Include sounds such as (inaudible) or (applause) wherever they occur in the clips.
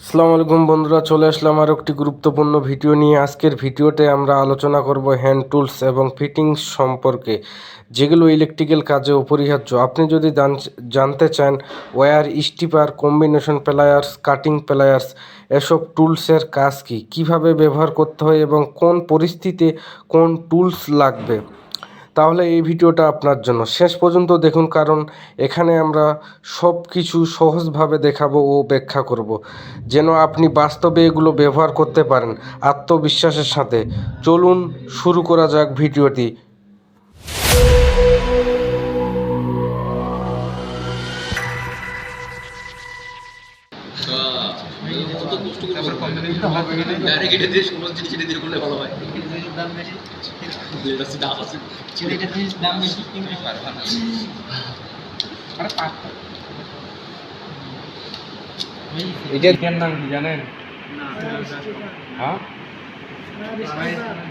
আসসালামু আলাইকুম বন্ধুরা, চলে আসলাম আর একটি গুরুত্বপূর্ণ ভিডিও নিয়ে। আজকের ভিডিওতে আমরা আলোচনা করব হ্যান্ড টুলস এবং ফিটিংস সম্পর্কে, যেগুলো ইলেকট্রিক্যাল কাজে অপরিহার্য। আপনি যদি জান- জানতে চান wire stripper combination pliers cutting pliers এসব টুলসের কাজ কি? কীভাবে ব্যবহার করতে হয় এবং কোন পরিস্থিতিতে কোন টুলস লাগবে? তাহলে এই ভিডিওটা আপনার জন্য। শেষ পর্যন্ত দেখুন, কারণ এখানে আমরা সব কিছু সহজভাবে দেখাবো ও ব্যাখ্যা করব। যেন আপনি বাস্তবে এগুলো ব্যবহার করতে পারেন আত্মবিশ্বাসের সাথে। চলুন শুরু করা যাক ভিডিওটি। ডাইরেক্ট এটা দিয়ে সমস্ত জিনিস এটা দিয়ে করলে ভালো হয়। এটা দাম আছে। নাম কি জানেন? হ্যাঁ?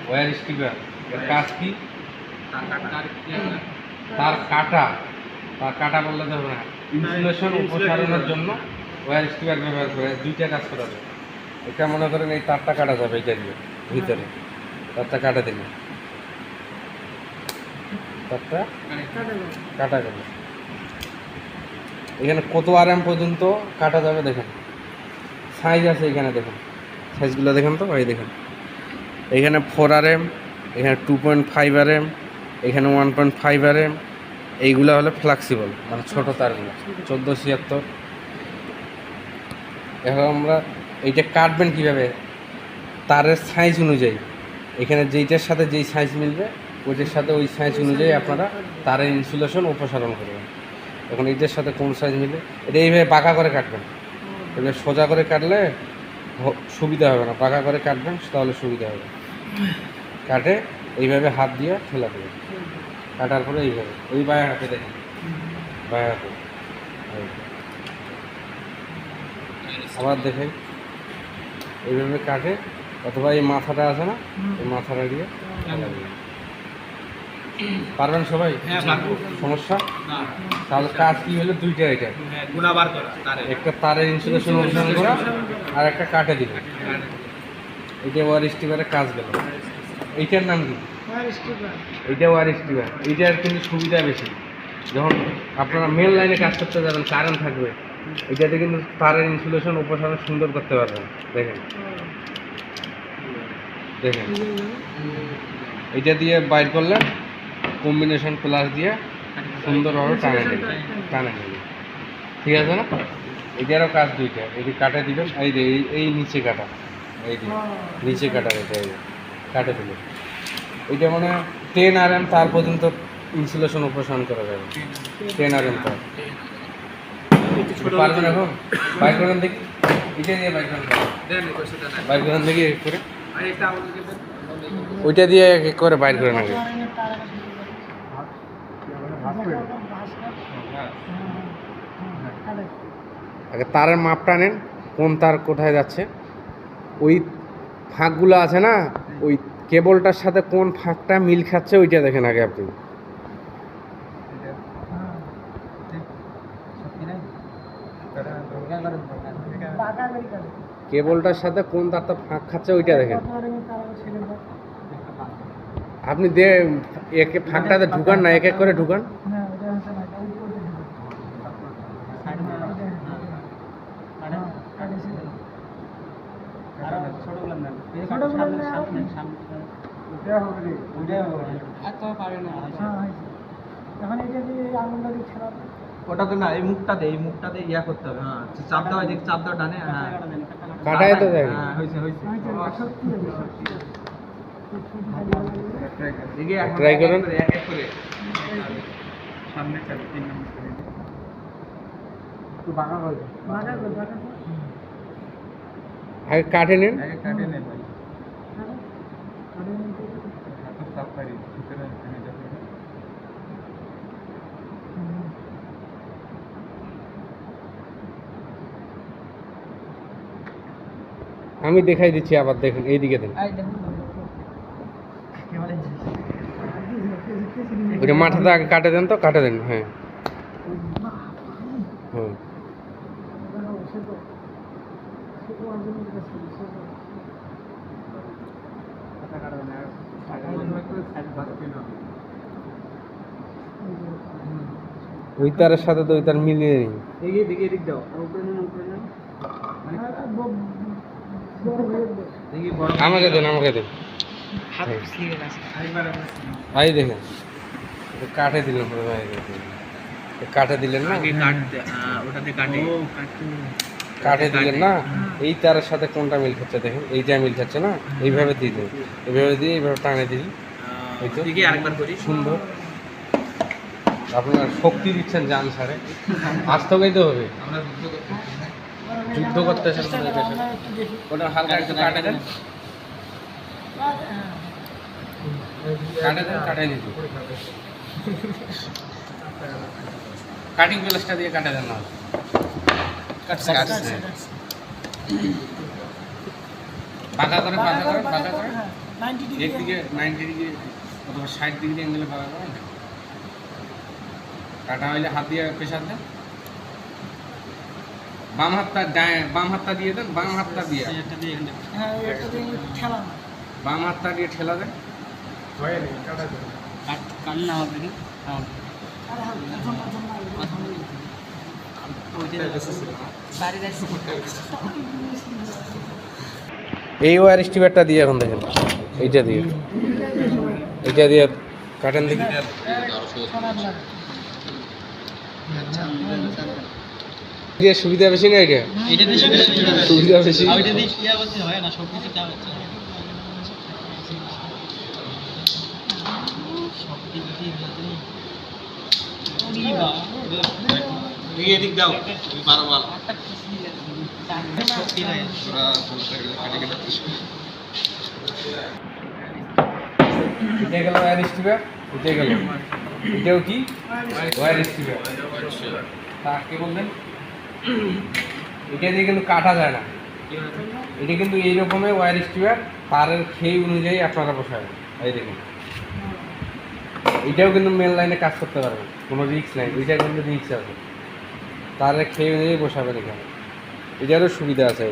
ওয়্যার স্টিপার এর কাজ কি? তার কাটা। তার কাটা বললে তো হবে না। ইনসুলেশন উপসারণের জন্য ওয়্যার স্টিপার ব্যবহার করে? দুইটা কাজ করা যায়। এটা মনে করেন এই তারটা কাটা যাবে এইটা দিয়ে, ভিতরে। তারটা কাটা দিলে তারটা কাটা গেল। এখানে কত আরাম পর্যন্ত কাটা যাবে দেখেন। সাইজ আছে এখানে দেখেন। সাইজগুলো দেখেন তো? এই দেখেন। এখানে ফোর আর এম এখানে two point five R M এখানে one point five R M এইগুলো হলো ফ্লেক্সিবল মানে ছোটো তারগুলো, চোদ্দ ছিয়াত্তর। এখন আমরা এইটা কাটবেন কীভাবে? তারের সাইজ অনুযায়ী। এখানে যেইটার সাথে যেই সাইজ মিলবে, ওইটার সাথে ওই সাইজ অনুযায়ী আপনারা তারের ইনসুলেশন উপসারণ করবেন। এখন এইটার সাথে কোন সাইজ মিলে এটা এইভাবে পাকা করে কাটবেন। এবার সোজা করে কাটলে সুবিধা হবে না। পাকা করে কাটবেন, তাহলে সুবিধা হবে। কাটে, এইভাবে হাত দিয়ে ঠেলা দেবেন। কাটার পরে এইভাবে। ওই বায়া হাতে দেখেন। বায়া হাতে আবার দেখেন। এইভাবে কাটে অথবা এই মাথাটা আছে না এই মাথাটা দিয়ে পারবেন সবাই? হ্যাঁ সমস্যা? তাহলে কাজ কি হলো? দুইটা এটা। গুণাবার একটা তারের ইনসুলেশন অনুসরণ করা আর একটা কাটে দিবে এটা ওয়ার স্টিপারের কাজ গেল। এইটার নাম কি? এইটা ওয়ার স্টিপার এইটার কিন্তু সুবিধা বেশি। যখন আপনারা মেন লাইনে কাজ করতে যাবেন কারেন্ট থাকবে। এটাতে কিন্তু তারের ইনসুলেশন উপসারণ সুন্দর করতে পারবেন দেখেন। দেখেন। এটা দিয়ে বাইর করলে কম্বিনেশন প্লাস দিয়ে সুন্দরভাবে টানে নেবে। টানে নেবে। ঠিক আছে না? এটারও কাজ দুইটা। এটি কাটে দিবেন, এই যে এই নিচে কাটা। এই যে নিচে কাটা এটা, এই কাটে দিবেন। এটা মানে টেন আর এম তার পর্যন্ত ইনসুলেশন উপসারণ করা যাবে। টেন আর এম তার। পারবেন এখন? বাইক করেন দেখি। এটা দিয়ে করেন করেন দেখি। করে। ওইটা দিয়ে করে বাইর করে নেবে। আগে তারের মাপটা নেন কোন তার কোথায় যাচ্ছে। ওই ফাঁকগুলো আছে না ওই কেবলটার সাথে কোন ফাঁকটা মিল খাচ্ছে ওইটা দেখেন আগে আপনি। কেবলটার সাথে কোন তারটা ফাঁক খাচ্ছে ওইটা দেখেন। আপনি দে, একে ফাঁকটাতে ঢুকান না এক এক করে ঢুকান। ওটাতে না এই মুখটাতে এই মুখটাতে ইয়া করতে হবে। হ্যাঁ চাপ দাও এদিকে চাপ দাও ডানে হ্যাঁ। কাটায় তো দেখেন হ্যাঁ হইছে হইছে এদিকে এক Try করেন। এক এক করে। সামনে চাবি তিন নম্বর করে একটু বাঁকা করে আগে কাটে নিন। এক কাটে নে ভাই হাতের চাপ পারি ভিতরে এখানে যাবে আমি দেখাই দিচ্ছি আবার দেখেন এইদিকে দেন ওইটা মাথাটা আগে কাটে দেন তো কাটে দেন হ্যাঁ। হুম কথা কাটবে না সাইড বাঁচতে না ওই তারের সাথে তো ওই তার মিলিয়ে নিই। আমাকে দেন আমাকে দেন। ভাই স্লিপে আছে। দেখেন কাটে দিলেন ভাই কাটে দিলেন না? কাটে দিলেন না? এই তারের সাথে কোনটা মিল খাচ্ছে দেখেন? এইটা মিল খাচ্ছে না? এইভাবে দিয়ে দিন এইভাবে দিয়ে এইভাবে টানে তো। করি। সুন্দর। আপনার শক্তি দিচ্ছেন জান সারে আসতে গাইতে হবে। আমরা যুদ্ধ করতে কাটে গ্লাসটা দিয়ে কাটে দেন কাটছে করে, বাঁকা করে বাঁকা করে। একদিকে নাইনটি ডিগ্রি অথবা ষাট ডিগ্রি অ্যাঙ্গেলে করে। কাটা হইলে হাত দিয়ে দেন। বাম হাতটা বাম হাতটা দিয়ে দেন বাম হাতটা দিয়ে। এটা দিয়ে এখানে বাম হাতটা দিয়ে ঠেলা দেন। কান্না হবে কি? এই ওয়ার স্টিভারটা দিয়ে এখন দেখেন। এইটা দিয়ে। এইটা দিয়ে কাটেন দেখি। দিয়ে সুবিধা বেশি না এটা? এটা সুবিধা বেশি। এটা গেল এটা গেল। এটাও কি? স্টিভার তা কে বললেন? (coughs) এটা দিয়ে কিন্তু কাটা যায় না। এটা কিন্তু এইরকমের ওয়ার স্টিভার তারের খেই অনুযায়ী আপনারা বসাবেন। এই দেখুন। এটাও কিন্তু মেন লাইনে কাজ করতে পারবেন। কোনো রিস্ক নাই। এটা কিন্তু রিক্স আছে। তারের খেয়ে অনুযায়ী বসাবেন এখানে। এটারও সুবিধা আছে।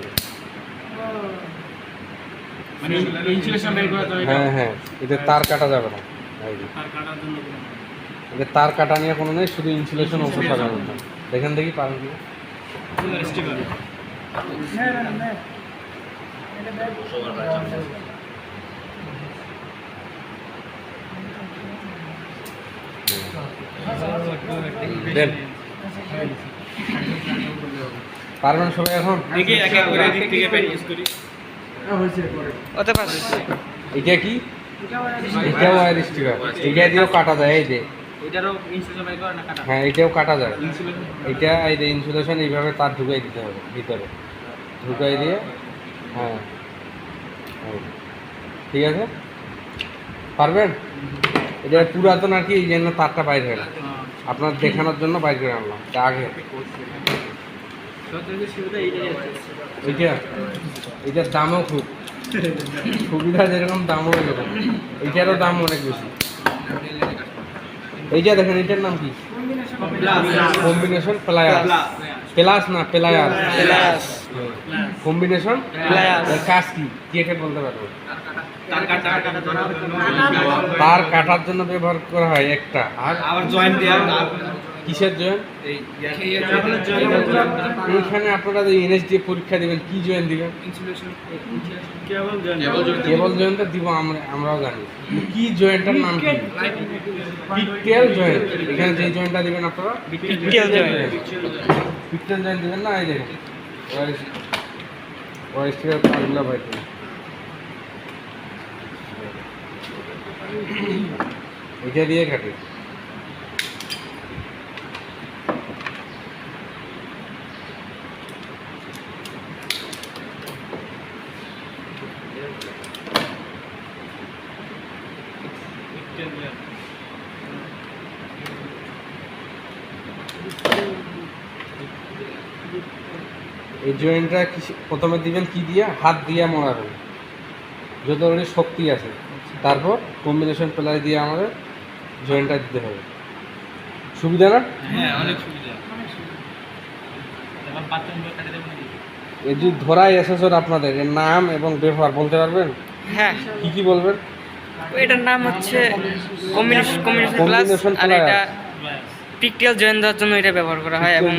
মানে হ্যাঁ হ্যাঁ। এটা তার কাটা যাবে না। তার এটা তার কাটা নিয়ে কোনো নেই শুধু ইনসুলেশন ওপর সাজানো দেখেন দেখি পারেন কি স্টিকার দেন। পারবেন সবাই এখন? দেখি এক এক করে দিক থেকে প্র্যাকটিস করি। হতে পারে। এটা কি? এটাও এটা দিয়েও কাটা যায় এই যে। এটারও ইনসুলেশন বের না কাটা? হ্যাঁ এটাও কাটা যায়। ইনসুলেশন এটা এই যে ইনসুলেশন এইভাবে তার ঢুকাই দিতে হবে ভিতরে। ঢুকাই দিয়ে হ্যাঁ। ঠিক আছে? পারবেন? এটা পুরাতন আর কি এই জন্য তারটা বাইরে হয়ে আপনার দেখানোর জন্য বাইর করে আনলাম আগে। এইটা? এটার দামও খুব। সুবিধা যেরকম দামও এরকম। এটারও দাম অনেক বেশি। এইটা দেখেন এটার নাম কি? কম্বিনেশন প্লায়ার প্লাস না প্লায়ার প্লাস কম্বিনেশন প্লায়ার কাজ কি? কি এটা বলতে পারব? তার কাটার জন্য ব্যবহার করা হয় একটা। আর জয়েন্ট কিসের জয়েন্ট জয়েন্ট এইখানে আপনারা যে এনএস দিয়ে পরীক্ষা দিবেন কি জয়েন্ট দিবেন ইনসুলেশন কেবল জয়েন্ট দিব আমরা আমরাও জানি কি জয়েন্টটার নাম কি পিকটেল জয়েন্ট এখানে যে জয়েন্টটা দিবেন আপনারা পিকটেল জয়েন্ট পিকটেল জয়েন্ট দিবেন না এই দেখুন ওয়াইস্টিকের পারগুলো বাইর করুন এটা দিয়ে কাটে এই জয়েন্টটা কি প্রথমে দিবেন কি দিয়ে? হাত দিয়া মরাবেন যত ওর শক্তি আছে। তারপর কম্বিনেশন প্লাই দিয়ে আমাদের জয়েন্টটা দিতে হবে। সুবিধা না? হ্যাঁ অনেক সুবিধা। এই যে ধরাই এসেছর আপনাদের এর নাম এবং ব্যবহার বলতে পারবেন? হ্যাঁ। কি কি বলবেন? এটার নাম হচ্ছে কম্বিনেশন আর এটা পিকটিয়াল জয়েন দেওয়ার জন্য এটা ব্যবহার করা হয় এবং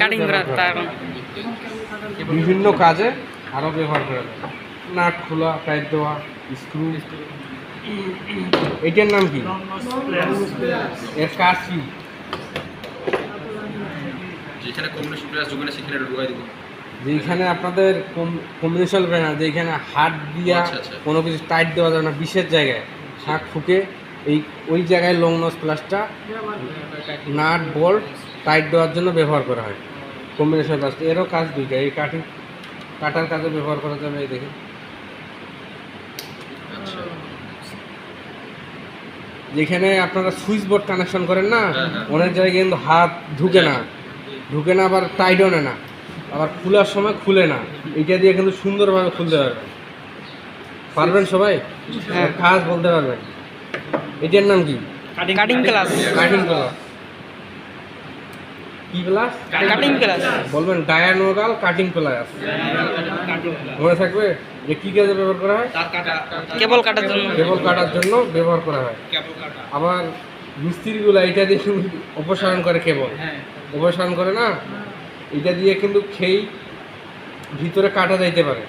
কাটিং করা ব্যবহার তার বিভিন্ন কাজে আরও ব্যবহার করা যায়। নাট খোলা টাইট দেওয়া স্ক্রু। এটার নাম কি? এর কাজ কি? যেখানে আপনাদের কম্বিনেশন ব্যানার যেখানে হাত দিয়া আচ্ছা, আচ্ছা। কোনো কিছু টাইট দেওয়া যাবে না বিশেষ জায়গায় শাঁখ ফুকে এই ওই জায়গায় লং নস প্লাসটা নাট বল্ট টাইট দেওয়ার জন্য ব্যবহার করা হয়। কম্বিনেশন প্লাস এরও কাজ দুইটা এই কাটিং কাটার কাজে ব্যবহার করা যাবে এই দেখে আচ্ছা। যেখানে আপনারা সুইচ বোর্ড কানেকশন করেন না হ্যাঁ, হ্যাঁ। অনেক জায়গায় কিন্তু হাত ঢুকে না। ঢুকে না আবার টাইটও নেয় না। আবার খোলার সময় খুলে না। এটা দিয়ে কিন্তু সুন্দরভাবে খুলতে পারবেন। পারবেন সবাই? হ্যাঁ। কাজ বলতে পারবেন। এটার নাম কি? কাটিং ক্লাস কাটিং প্লাস কি প্লাস কাটিং ক্লাস বলবেন ডায়ানোগাল কাটিং প্লাস মনে থাকবে যে কি কাজে ব্যবহার করা হয়? কেবল কাটার জন্য। কেবল কাটার জন্য ব্যবহার করা হয়। আবার মিস্ত্রিগুলো এটা দিয়ে কিন্তু অপসারণ করে কেবল অপসারণ করে না? এটা দিয়ে কিন্তু খেই ভিতরে কাটা যাইতে পারে।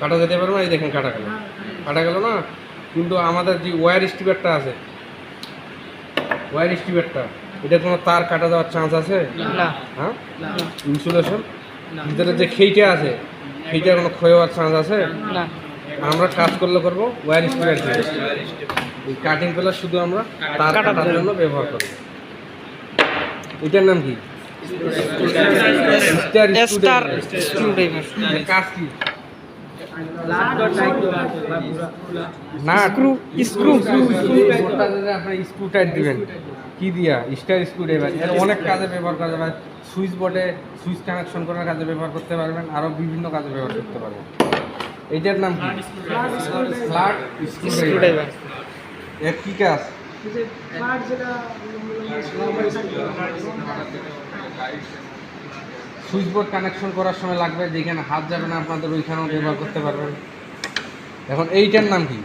কাটা যেতে পারে না এই দেখেন কাটা গেল। কাটা গেল না? কিন্তু আমাদের যে ওয়্যার স্টিপারটা আছে ওয়্যার স্টিপারটা এটা কোনো তার কাটা যাওয়ার চান্স আছে না হ্যাঁ ইনসুলেশন ভিতরে যে খেইটা আছে খেইটার কোনো ক্ষয় হওয়ার চান্স আছে না আমরা কাজ করলে করব ওয়ার স্টিপার দিয়ে এই কাটিং প্লাস শুধু আমরা তার কাটার জন্য ব্যবহার করব এটার নাম কি কাজ না স্ক্রু স্ক্রু যদি স্ক্রু টাইট দিবেন কি দিয়া? স্টার স্ক্রু ড্রাইভার এর অনেক কাজে ব্যবহার করা যাবে। সুইচ বোর্ডে সুইচ কানেকশন করার কাজে ব্যবহার করতে পারবেন। আরও বিভিন্ন কাজে ব্যবহার করতে পারবেন। এইটার নাম কি? ফ্ল্যাট স্ক্রু স্ক্রুড্রাইভার এর কি কাজ? সুইচ বোর্ড কানেকশন করার সময় লাগবে। যেখানে হাত যাবে না, আপনাদের ওইখানেও ব্যবহার করতে পারবেন। এখন এইটার নাম কি?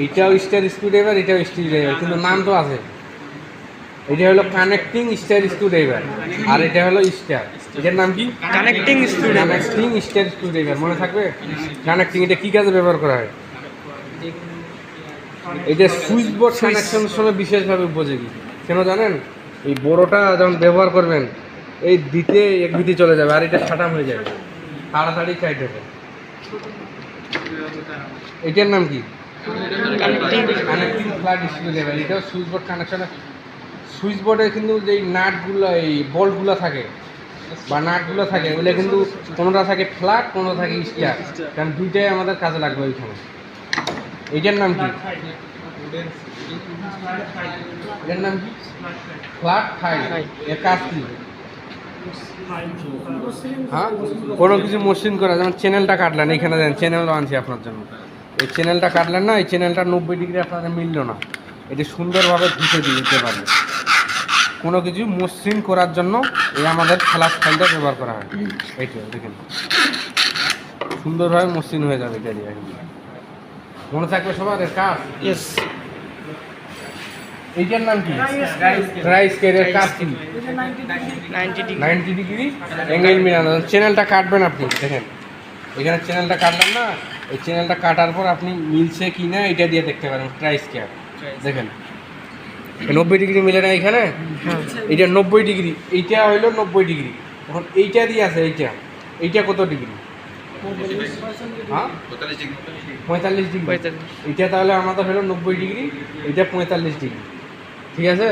এইটাও স্টার স্ক্রুড্রাইভার এটাও স্টিল ড্রাইভার কিন্তু নাম তো আছে। এটা হলো কানেক্টিং স্টার স্ক্রুড্রাইভার আর এটা হলো স্টার এটার নাম কি? কানেক্টিং কানেক্টিং স্টার স্ক্রুড্রাইভার মনে থাকবে? কানেক্টিং এটা কি কাজে ব্যবহার করা হয়? এটা সুইচ বোর্ড কানেকশনের সময় বিশেষভাবে উপযোগী। কেন জানেন? এই বড়টা যখন ব্যবহার করবেন এই দিতে এক দিতে চলে যাবে আর এটা ছাটাম হয়ে যাবে। তাড়াতাড়ি টাইট হবে এটার নাম কি? কানেক্টিং ফ্ল্যাট স্ক্রুড্রাইভার এটাও সুইচ বোর্ড কানেকশনে সুইচ বোর্ডে কিন্তু যেই নাটগুলো এই বল্টগুলো থাকে বা নাটগুলো থাকে ওগুলো কিন্তু কোনোটা থাকে ফ্ল্যাট কোনোটা থাকে স্টার কারণ দুইটাই আমাদের কাজে লাগবে ওইখানে। এইটার নাম কি? এটার নাম কি? ফ্ল্যাট ফাইল এর কাজ কি? হ্যাঁ? কোনো কিছু মসৃণ করা যেমন চ্যানেলটা কাটলেন এখানে দেন চ্যানেলও আনছি আপনার জন্য। এই চ্যানেলটা কাটলেন না এই চ্যানেলটা নব্বই ডিগ্রি আপনাদের মিলল না। এটি সুন্দরভাবে ধুতে দিয়ে দিতে পারবে। কোনো কিছু মসৃণ করার জন্য এই আমাদের খেলার ফাইলটা ব্যবহার করা হয়। এইটা দেখেন। সুন্দরভাবে মসৃণ হয়ে যাবে এটা দিয়ে মনে থাকবে সবার এর কাজ? ইয়েস এইটার নাম কি? রাইস কেয়ারের কাজ কি? নাইনটি ডিগ্রি অ্যাঙ্গেল মিলানো। চ্যানেলটা কাটবেন আপনি দেখেন। এখানে চ্যানেলটা কাটলেন না? এই চ্যানেলটা কাটার পর আপনি মিলছে কি না এটা দিয়ে দেখতে পারেন ট্রাইস কেয়ার দেখেন। নব্বই ডিগ্রি মিলে না এখানে? এটা নব্বই ডিগ্রি এইটা হইল নব্বই ডিগ্রি। এখন এইটা দিয়ে আছে এইটা। এইটা কত ডিগ্রি? হ্যাঁ? পঁয়তাল্লিশ ডিগ্রি। এটা তাহলে আমাদের হলো নব্বই ডিগ্রি এটা পঁয়তাল্লিশ ডিগ্রি। ঠিক আছে?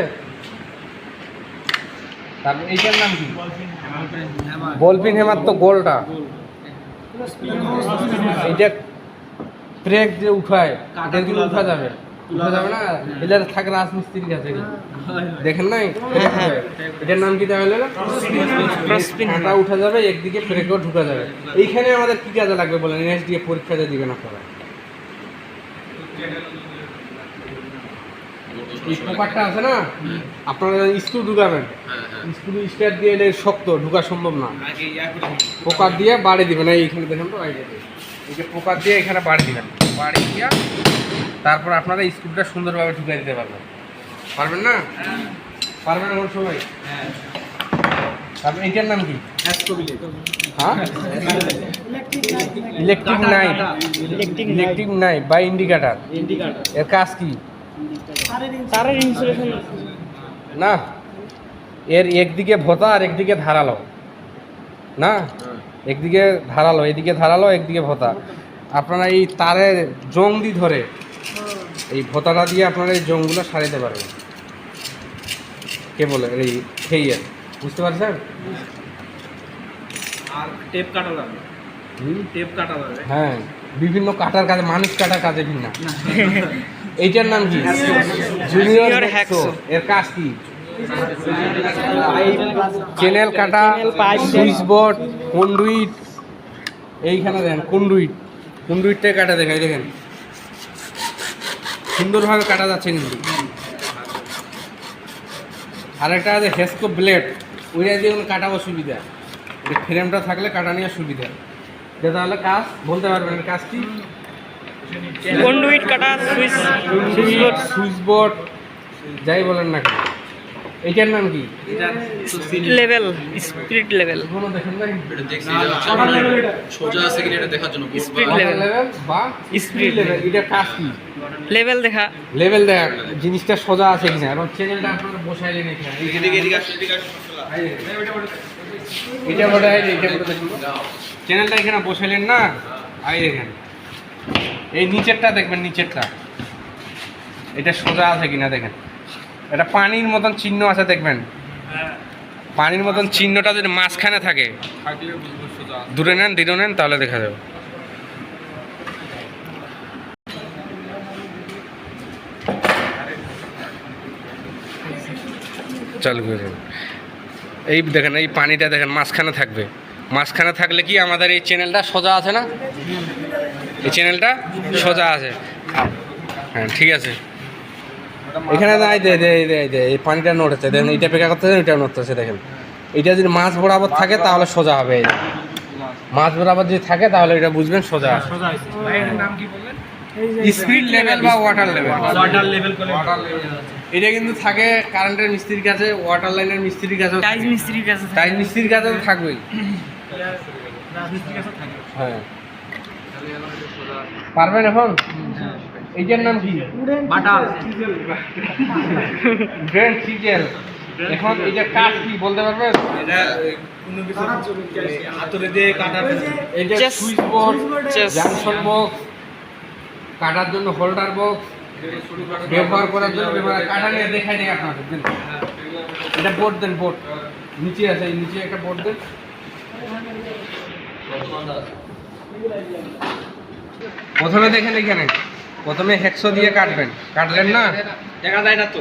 তারপর এইটার নাম কি? বলফিন হেমার তো গোলটা এইটা ব্রেক যে উঠায় এটা কিন্তু উঠা যাবে। উঠা যাবে না? এটা থাকে রাজমিস্ত্রির কাছে। দেখেন নাই? ব্রেক এটার নাম কি তাহলে? Crosspin উঠা যাবে একদিকে ব্রেকও ঢুকা যাবে। এইখানে আমাদের কি কাজে লাগবে বলেন? পরীক্ষা দিয়ে দিবেন আপনারা? এই পোকারটা আছে না? আপনারা স্ক্রু ঢুকাবেন। হ্যাঁ হ্যাঁ। স্ক্রু স্টার দিয়ে এটা শক্ত ঢুকা সম্ভব না। আগে ইয়া করে পোকার দিয়ে বাড়ি দিবেন। এইখানে দেখেন তো এই যে পোকার দিয়ে এখানে বাড়ি দিবেন। বাড়ি দিয়া তারপর আপনারা স্ক্রুটা সুন্দরভাবে ঢুকাই দিতে পারবেন। পারবেন না? পারবেন এখন সবাই? তারপর এইটার নাম কি? হ্যাঁ? ইলেকট্রিক নাইট ইলেকট্রিক নাইট বা ইন্ডিকেটার এর কাজ কি? তারের ইনসুলেশন না। এর একদিকে ভোতা আর একদিকে ধারালো। না? একদিকে ধারালো এদিকে ধারালো একদিকে ভোতা। আপনারা এই তারের জং দি ধরে এই ভোতাটা দিয়ে আপনারা এই জংগুলো সারাইতে পারবেন। কে বলে? এই খেয়ে বুঝতে পারছেন? আর টেপ কাটা হুম? টেপ কাটা যাবে হ্যাঁ। বিভিন্ন কাটার কাজে মানুষ কাটার কাজে ভিন্ন (laughs) এইটার নাম কি? জুনিয়র হ্যাকসো এর কাজ কি? চ্যানেল কাটা সুইচ বোর্ড কন্ডুইট এইখানে দেখেন কন্ডুইট কন্ডুইটটাই কাটা দেখাই দেখেন। সুন্দরভাবে কাটা যাচ্ছে কিন্তু। আর একটা আছে হেস্কো ব্লেড ওইটা দিয়ে কোনো কাটা অসুবিধা এই ফ্রেমটা থাকলে কাটা নেওয়ার সুবিধা। যে তাহলে কাজ বলতে পারবেন এর কাজ কি? কন্ডুইট কাটা switch switch board switch board যাই বলেন না কেন। এইটার নাম কি? লেভেল স্পিরিট লেভেল সোজা আছে কিনা এটা দেখার জন্য। লেভেল বা লেভেল এটা কাজ কি? লেভেল দেখা। লেভেল দেখ জিনিসটা সোজা আছে কিনা? এবং চ্যানেলটা আপনারা বসাইলেন এখানে। এদিকে এদিকে আসো, এদিকে আসো। এটা এটা বলে চ্যানেলটা এখানে বসাইলেন না? আই দেখেন এই নিচেরটা দেখবেন, নিচেরটা। এটা সোজা আছে কিনা দেখেন। এটা পানির মতন চিহ্ন আছে দেখবেন। পানির মতন চিহ্নটা যদি মাঝখানে থাকে। দূরে নেন দূরে নেন, তাহলে দেখা যাবে। চালু করে। এই দেখেন, এই পানিটা দেখেন, মাঝখানে থাকবে। মাঝখানে থাকলে কি আমাদের এই চ্যানেলটা সোজা আছে না? এই চ্যানেলটা সোজা আছে। হ্যাঁ ঠিক আছে। এখানে নাই দে দে দে দে এই পানিটা নড়েছে দেখেন এইটা পেকা করতেছে এটা নড়তেছে দেখেন। এটা যদি মাছ বরাবর থাকে তাহলে সোজা হবে এই। মাছ বরাবর যদি থাকে তাহলে এটা বুঝবেন সোজা আছে। নাম কি বললেন? স্পিড লেভেল বা ওয়াটার লেভেল ওয়াটার লেভেল করে। এটা কিন্তু থাকে কারেন্টের মিস্ত্রির কাছে ওয়াটার লাইনের মিস্ত্রির কাছে। টাইজ মিস্ত্রির কাছে। টাইম মিস্ত্রির কাছে তো থাকবেই। হ্যাঁ। পারবেন এখন? এইটার নাম কি? Plain chisel. এখন এইটার কাজ কি বলতে পারবেন? এটা কোনো কিছু হাতুড়ে দিয়ে কাটার এইটা সুইচ বোর্ড জাংশন বক্স কাটার জন্য হোল্ডার বক্স ব্যবহার করার জন্য ব্যবহার কাটা নিয়ে দেখাই দেয় আপনাদের দেন। এটা বোর্ড দেন বোর্ড নিচে আছে এই নিচে একটা বোর্ড দেন। প্রথমে দেখেন এখানে। প্রথমে হেক্সো দিয়ে কাটবেন। কাটলেন না? দেখা যায় না তো।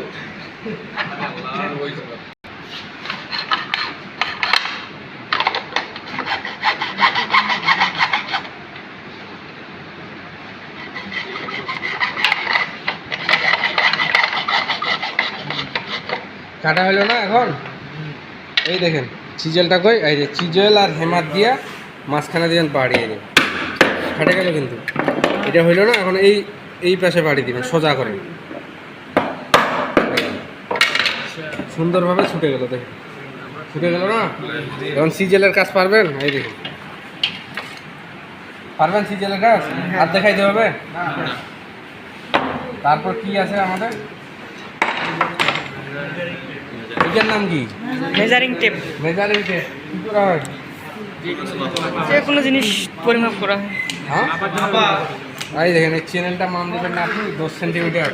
কাটা হলো না এখন? এই দেখেন চিজেলটা কই? এই যে চিজেল আর হেমার দিয়া মাঝখানে দিবেন বাড়িয়ে দিন ফাটে গেল কিন্তু এটা হইল না এখন এই এই পাশে বাড়ি দিবেন সোজা করে। সুন্দরভাবে ছুটে গেল দেখেন। ছুটে গেল না? এখন সিজেলের কাজ পারবেন? এই দেখুন। পারবেন সিজেলের কাজ? আর দেখাইতে হবে? তারপর কি আছে আমাদের? এটার নাম কি? মেজারিং টেপ মেজারিং টেপ কি করা হয়? যে কোনো জিনিস পরিমাপ করা হয়। হ্যাঁ? এই দেখেন এই চ্যানেলটা মান দেবেন না আপনি দশ সেন্টিমিটার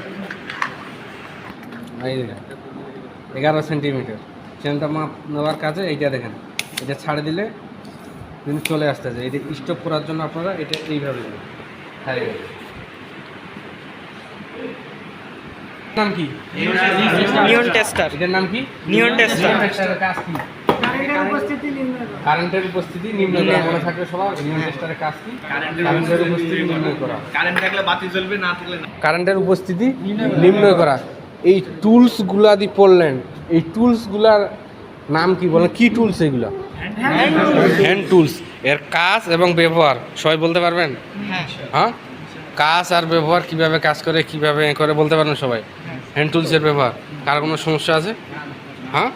এই দেখেন এগারো সেন্টিমিটার চ্যানেলটা মাপ নেওয়ার কাজে এইটা দেখেন এটা ছাড়ে দিলে কিন্তু চলে আসতেছে এটা স্টপ করার জন্য আপনারা এটা এইভাবে হ্যাঁ নাম কি? নিয়ন টেস্টার এটার নাম কি? নিয়ন টেস্টার কাজ কি? কারেন্টের উপস্থিতি নির্ণয় করা। মনে থাকবে সবার নিয়ন কাজ কি? কারেন্টের উপস্থিতি নির্ণয় করা। কারেন্ট থাকলে বাতি জ্বলবে না থাকলে না। কারেন্টের উপস্থিতি নির্ণয় করা। এই টুলসগুলা দিয়ে পড়লেন এই টুলসগুলার নাম কি বলেন? কি টুলস এগুলো? হ্যান্ড টুলস এর কাজ এবং ব্যবহার সবাই বলতে পারবেন? হ্যাঁ। কাজ আর ব্যবহার কীভাবে কাজ করে কীভাবে এ করে বলতে পারবেন সবাই? হ্যান্ড টুলসের ব্যবহার। কার কোনো সমস্যা আছে? হ্যাঁ?